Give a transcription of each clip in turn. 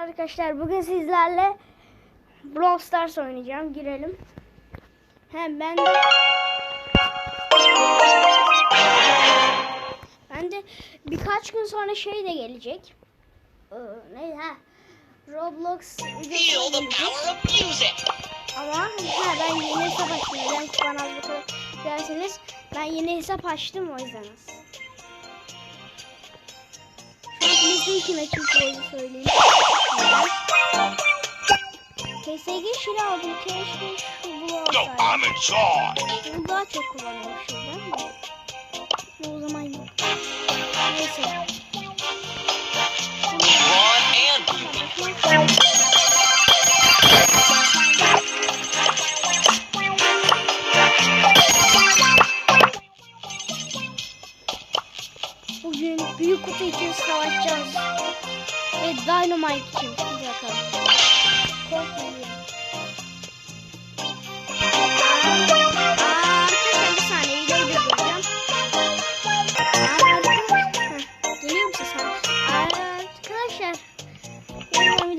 Arkadaşlar bugün sizlerle Brawl Stars oynayacağım. Girelim. Hem ben de ben de birkaç gün sonra şey de gelecek. Ee, ne ha? Roblox videosu gelecek. Ama ha, ben yeni hesap açtım. Neden kupanazlık derseniz ben yeni hesap açtım o yüzden az. Şu an açıp böyle söyleyeyim. TSG şile aldım. Keşke şu bu charge. Bunu daha çok kullanıyorum şuradan da. Bu o zaman yok. Neyse. Bugün büyük kutu için savaşacağız. Ve Dynamite için. Hadi bakalım. Korkmayın.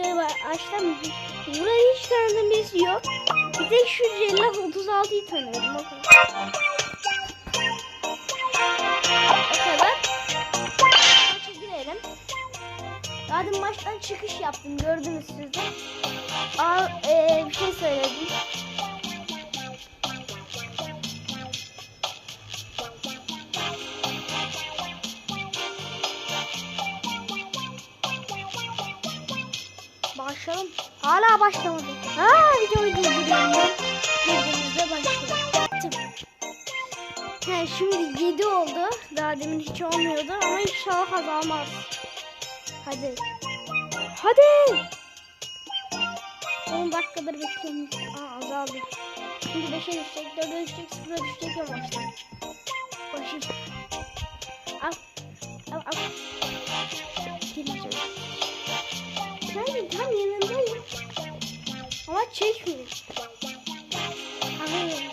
Bir açtım. Burayı hiç tanıdığım birisi yok. Bir tek şu Cellat 36'yı tanıyorum. O Dün maçtan çıkış yaptım gördünüz siz de. Aa, ee, bir şey söyledim. Başlayalım. Hala başlamadı. Ha videoyu durduruyorum ben. Girdiğimizde başlayalım. He şimdi 7 oldu. Daha demin hiç olmuyordu ama inşallah azalmaz. Hadi. Hadi. 10 dakikadır bekliyorum. Aa azaldı. Şimdi 5'e düşecek, 4'e düşecek, 0'a düşecek yavaştan. Başım. Al. Al al. Gireceğim. Ben tam yanındayım. Ama çekmiyor. Hayır.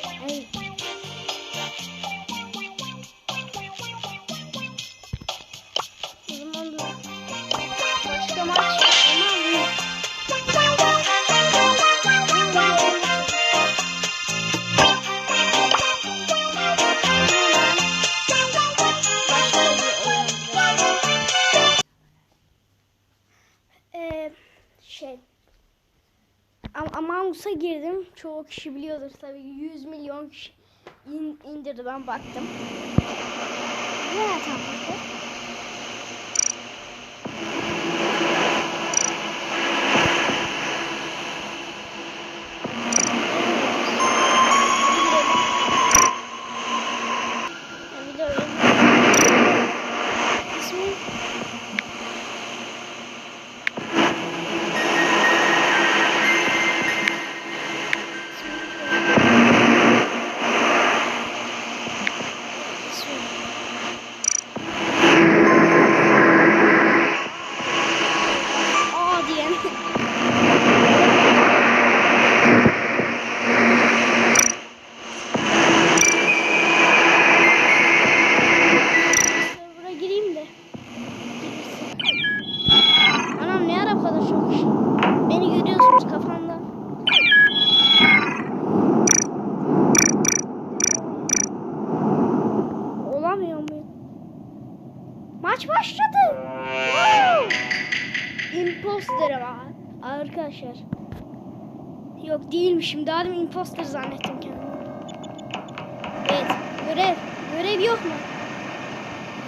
Şey Am Among girdim. Çoğu kişi biliyordur tabii. 100 milyon kişi in- indirdi ben baktım. Ne tamam. İmposter zannettim kendimi. Evet. Görev. Görev yok mu?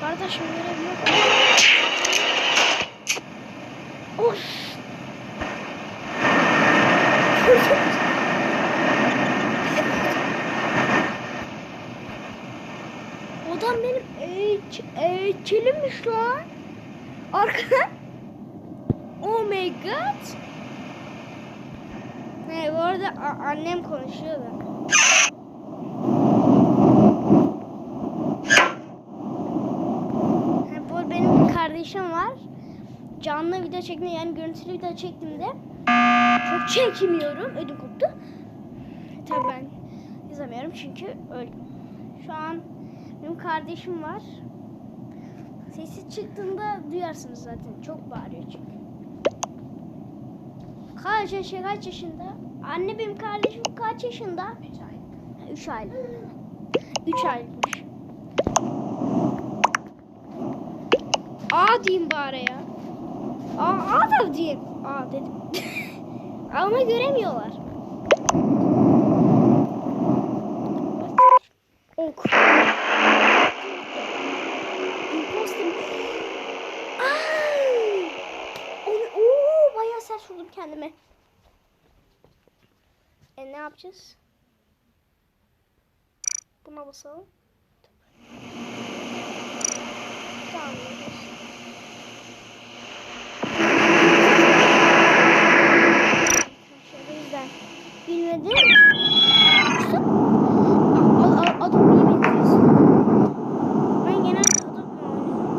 Kardeşim görev yok mu? Of. Adam benim eğiç, eğiçilimmiş lan. Arkadan. Oh my god. Ne bu arada annem konuşuyor da. Ha, bu benim kardeşim var. Canlı video çekme yani görüntülü video çektiğimde çok çekmiyorum. Ödüm koptu. Tabii ben yazamıyorum çünkü öyle. Şu an benim kardeşim var. Sesi çıktığında duyarsınız zaten. Çok bağırıyor çünkü. Kaç yaşa kaç yaşında? Anne benim kardeşim kaç yaşında? 3 aylık. 3 aylıkmış. A diyeyim bari ya. A, A da diyeyim. A dedim. Ama göremiyorlar. Ok. Imposter. Ay! Onu, oo, sert vurdum kendime. E ne yapacağız? Buna basalım. Tamam. O yüzden bilmediğim için Ad- ad- adam niye benziyorsun? Ben genelde adamla oynuyorum.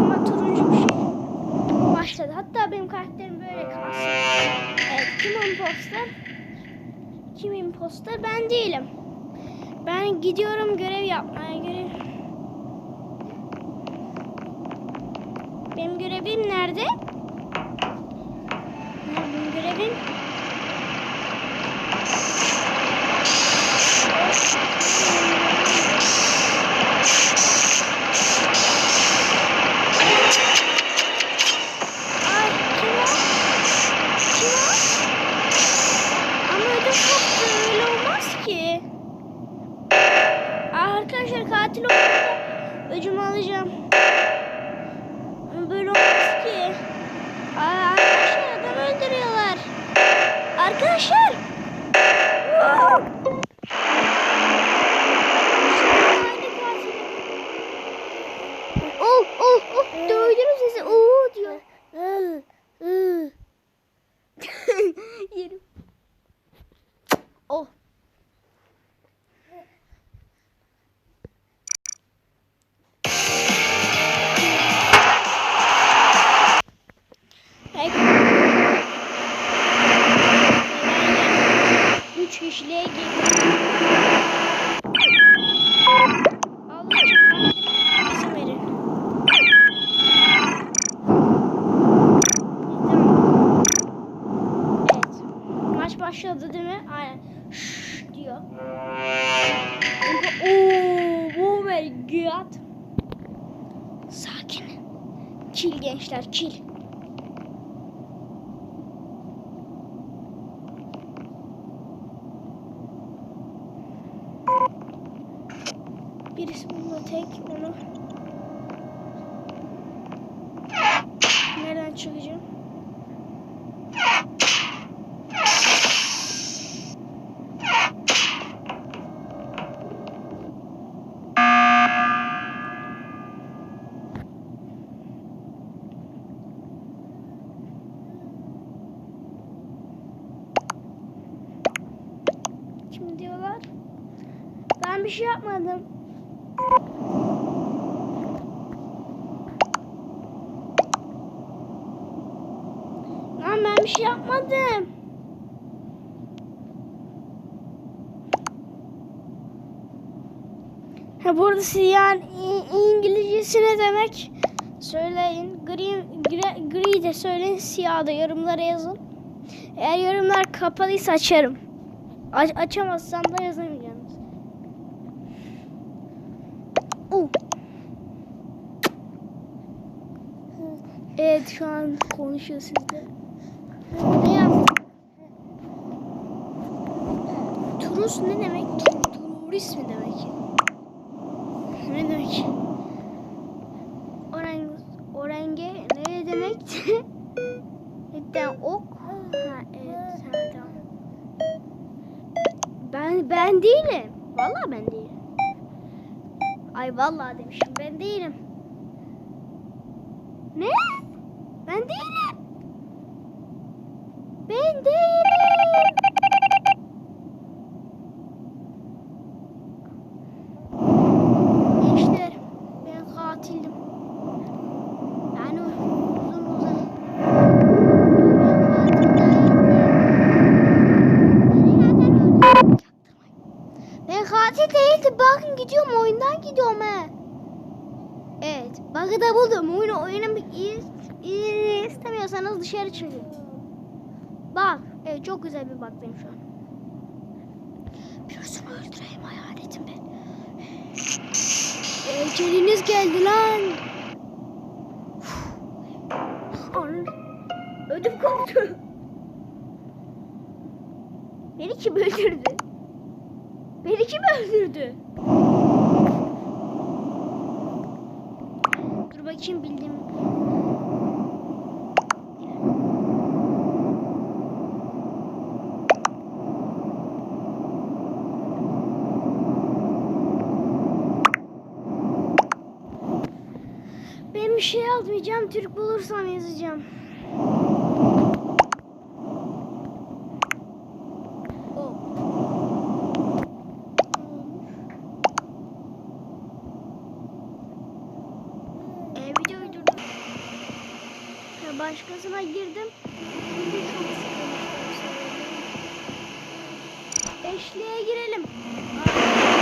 Ama turuncu bir şey başladı. Hatta benim karakterim böyle kalsın. Evet, kim imposter? Kim imposter? Ben değilim. Ben gidiyorum görev yapmaya. Görev... Benim görevim nerede? Benim görevim Üç kişiliğe girdim. Onu. Nereden çıkacağım? Diyorlar? Ben bir şey yapmadım. Lan ben bir şey yapmadım. Ha burada siyah İngilizcesi ne demek? Söyleyin. Gri, gri, gri de söyleyin. Siyah da yorumlara yazın. Eğer yorumlar kapalıysa açarım. Aç, açamazsam da yazamayacağım. Uh. Evet şu an konuşuyor sizde. Turus ne demek? Turist mi demek? Ne demek? Orang, orenge ne demekti? Cidden ok. Ha evet ha, tamam. Ben ben değilim. Vallahi ben değilim. Ay vallahi demişim ben değilim. Ne? Ben değilim. Ben değilim. Gençler ben katildim. Yani uzun uzun. Katil değildim. Bakın gidiyorum oyundan gidiyorum he. Evet. Bakın da buldum. Oyunu iz, iz, istiyorsanız dışarı çıkın. Bak. Evet çok güzel bir baktayım şu an. Birisini öldüreyim hayaletim ben. Eceliniz geldi lan. Ödüm koptu. Beni kim öldürdü? Beni kim öldürdü? Dur bakayım bildim. Ben bir şey yazmayacağım. Türk bulursam yazacağım. O. E, videoyu durdum. Ha, Başkasına girdim. Çünkü çok sıkılmıştım. Eşliğe girelim. Eşliğe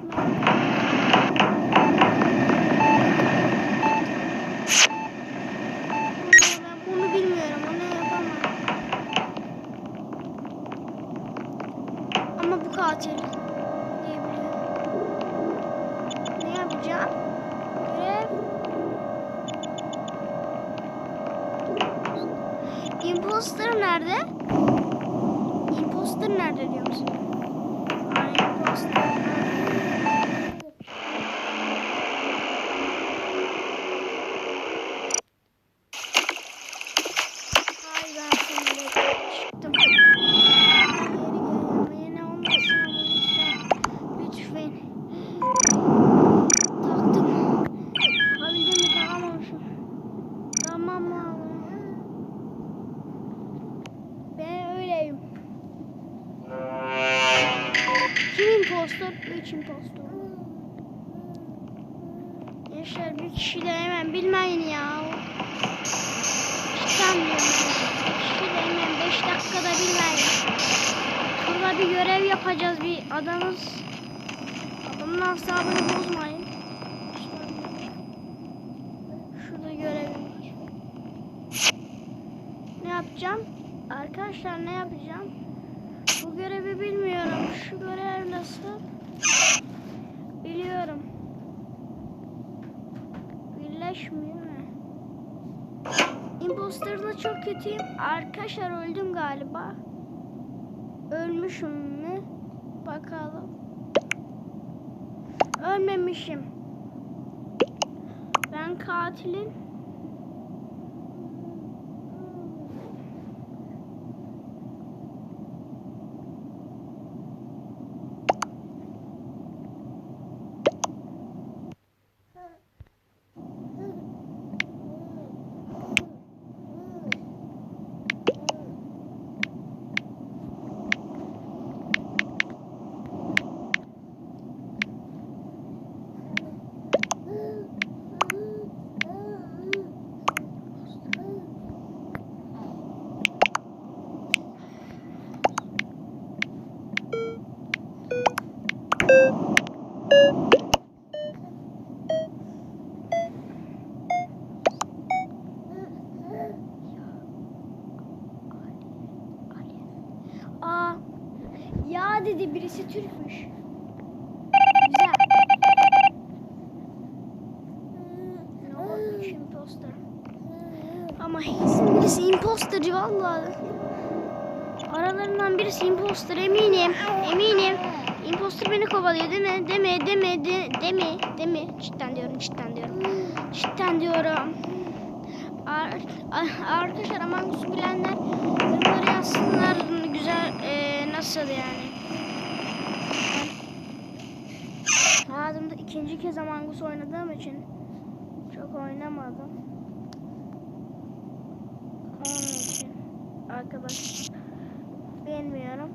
Thank you. Görev yapacağız bir adamız. Adamın asabını bozmayın. Şurada görevim var. Ne yapacağım? Arkadaşlar ne yapacağım? Bu görevi bilmiyorum. Şu görev nasıl? Biliyorum. Birleşmiyor mu? Imposter'da çok kötüyüm. Arkadaşlar öldüm galiba. Ölmüşüm mü? Bakalım. Ölmemişim. Ben katilim. Thank you. Diyorum cidden diyorum. Cidden diyorum. Ar- ar- arkadaşlar Us'u bilenler yorumlara yazsınlar güzel eee, nasıl yani. Hayatımda ikinci kez Among Us oynadığım için çok oynamadım. Onun için arkadaş bilmiyorum.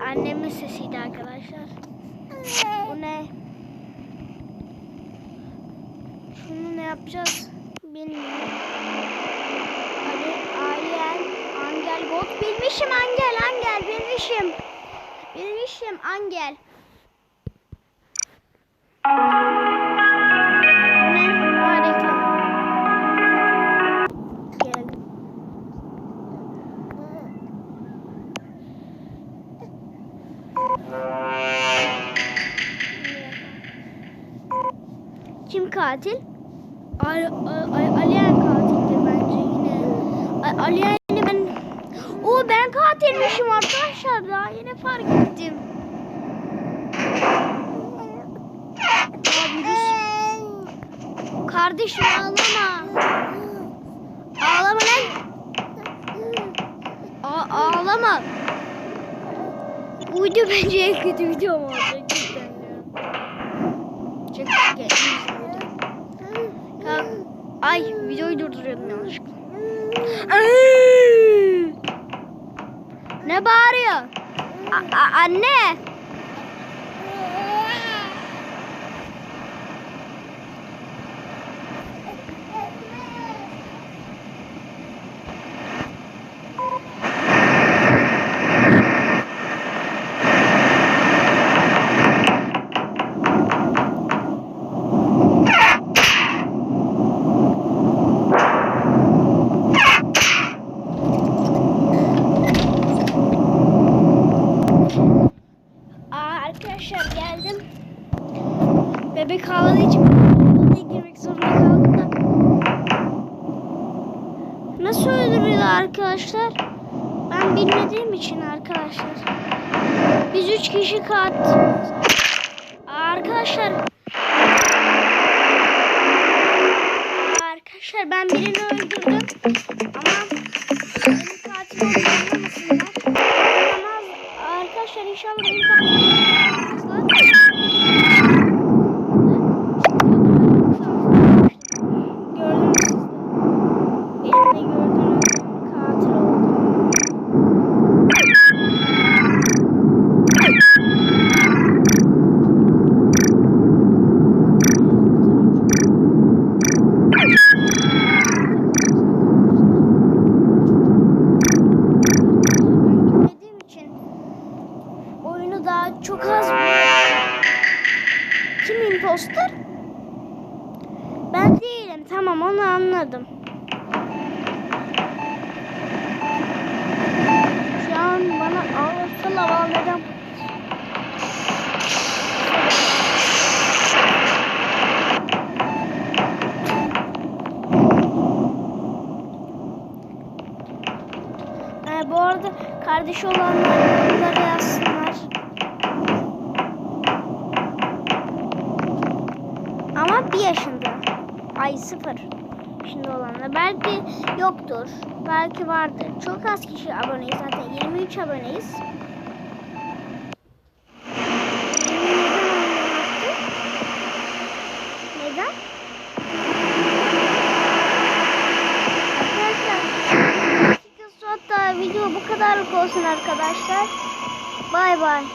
Annemin sesiydi arkadaşlar. Bu ne? Şunu ne yapacağız? Bilmiyorum. Ali, Alien, Angel, Bot. Bilmişim Angel, Angel, bilmişim. Bilmişim Angel. Katil? Al, al, al, Alien katildir bence yine. A- Alien'i ben... O ben katilmişim arkadaşlar daha yeni fark ettim. Kardeşim ağlama. Ağlama lan. A- ağlama. Video bence en kötü videom olacak. Çok kötü Ya, ay videoyu durduruyordum yanlışlıkla. Ne bağırıyor? A- anne. Arkadaşlar? Ben bilmediğim için arkadaşlar. Biz üç kişi kat. Arkadaşlar. Arkadaşlar ben birini öldürdüm. Ama benim katil olduğumu anlamasınlar. Anlamaz. Arkadaşlar inşallah benim katil olmazlar. Gördünüz siz de. Elimde gördüğünüz katil olduğumu. Ben bilmediğim için oyunu daha çok az Kim imposter? Ben değilim. Tamam onu anladım. Şu an bana ağırsa laval neden? Ee, bu arada kardeşi olanlar bunları yazsınlar. Ama bir yaşında. Ay sıfır. Şimdi olanlar. Belki yoktur. Belki vardır. Çok az kişi aboneyiz zaten. 23 aboneyiz. Neden? Arkadaşlar. Hatta video bu kadarlık olsun arkadaşlar. Bay bay.